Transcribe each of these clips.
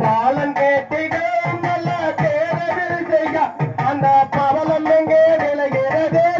பாலன் கேட்டிட நல்ல தேர்தல் செய்க. அந்த பவலம் எங்கே விளைகிறது?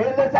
él es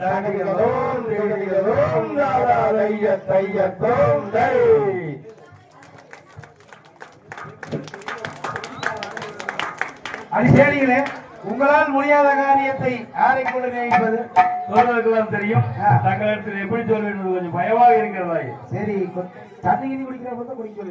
தனியதோம் திகழ்கிறதோம் உங்களால் முடியாத காரியத்தை யாரை கொண்டு நினைப்பது? தோழர்களுக்கெல்லாம் தெரியும். தங்களிடத்தில் எப்படி சொல்வேன் கொஞ்சம் பயமாக இருக்கிறதா சரி தண்ணி குடிக்கிற மட்டும் குடிக்க